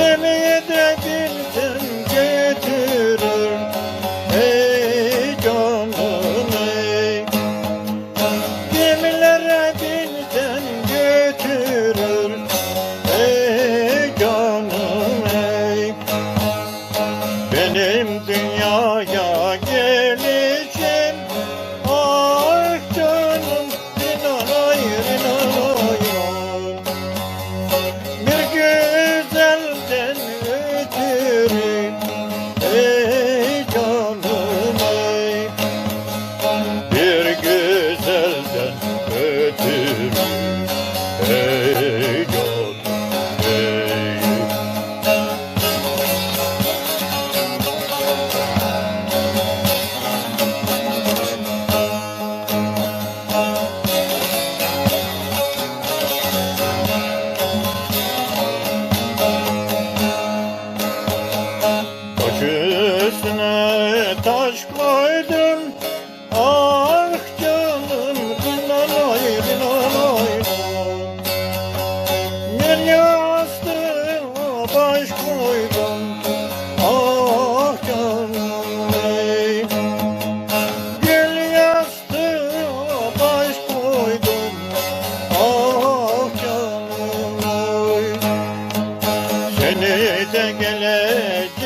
Gemiye de bir tüm getirir. Ey canım ey. Gemilere bir tüm götürür Ey canım ey. Benim dünyaya Üstüne taş koydum. Ah canım Dinanoy dinanoy Yeni astığına baş koydum. Ah canım ey. Gel yastığına baş koydum. Ah canım ey. Seni de gelecek